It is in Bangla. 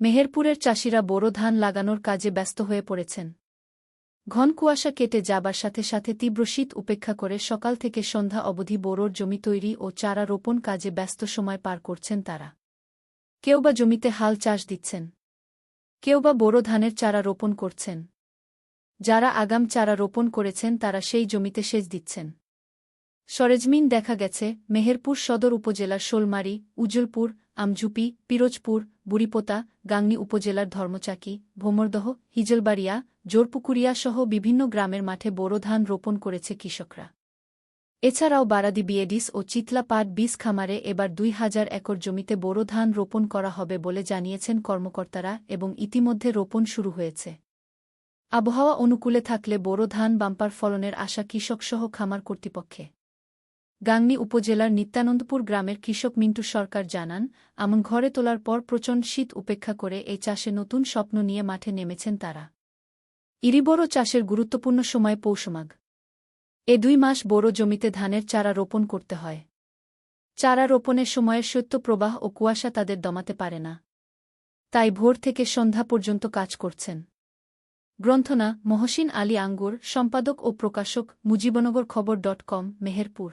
মেহেরপুরের চাষিরা বোরো ধান লাগানোর কাজে ব্যস্ত হয়ে পড়েছেন। ঘন কুয়াশা কেটে যাবার সাথে সাথে তীব্র শীত উপেক্ষা করে সকাল থেকে সন্ধ্যা অবধি বোরোর জমি তৈরি ও চারা রোপণ কাজে ব্যস্ত সময় পার করছেন তারা। কেউ বা জমিতে হাল চাষ দিচ্ছেন। কেউ বা বোরো ধানের চারা রোপণ করছেন। যারা আগাম চারা রোপণ করেছেন তারা সেই জমিতে সেচ দিচ্ছেন। সরেজমিন দেখা গেছে, মেহেরপুর সদর উপজেলার শোলমারি, উজ্জ্বলপুর আমঝুপি, পিরোজপুর, বুড়িপোতা, গাংনী উপজেলার ধর্মচাকি, ভোমরদহ, হিজলবাড়িয়া, জোরপুকুরিয়া সহ বিভিন্ন গ্রামের মাঠে বোরো ধান রোপণ করেছে কৃষকরা। এছাড়াও বারাদি বিয়েডিস ও চিতলা পাট খামারে এবার দুই হাজার একর জমিতে বোরো ধান রোপণ করা হবে বলে জানিয়েছেন কর্মকর্তারা এবং ইতিমধ্যে রোপণ শুরু হয়েছে। আবহাওয়া অনুকূলে থাকলে বোরো ধান বাম্পার ফলনের আশা কৃষকসহ খামার কর্তৃপক্ষে। গাংনী উপজেলার নিত্যানন্দপুর গ্রামের কৃষক মিন্টু সরকার জানান, আমন ঘরে তোলার পর প্রচণ্ড শীত উপেক্ষা করে এই চাষে নতুন স্বপ্ন নিয়ে মাঠে নেমেছেন তারা। ইরিবড় চাষের গুরুত্বপূর্ণ সময় পৌষমাগ এ দুই মাস বড় জমিতে ধানের চারা রোপণ করতে হয়। চারা রোপণের সময়ের শৈত্যপ্রবাহ ও কুয়াশা তাদের দমাতে পারে না। তাই ভোর থেকে সন্ধ্যা পর্যন্ত কাজ করছেন। গ্রন্থনা, মহসিন আলী আঙ্গুর, সম্পাদক ও প্রকাশক, মুজিবনগর খবর ডট কম, মেহেরপুর।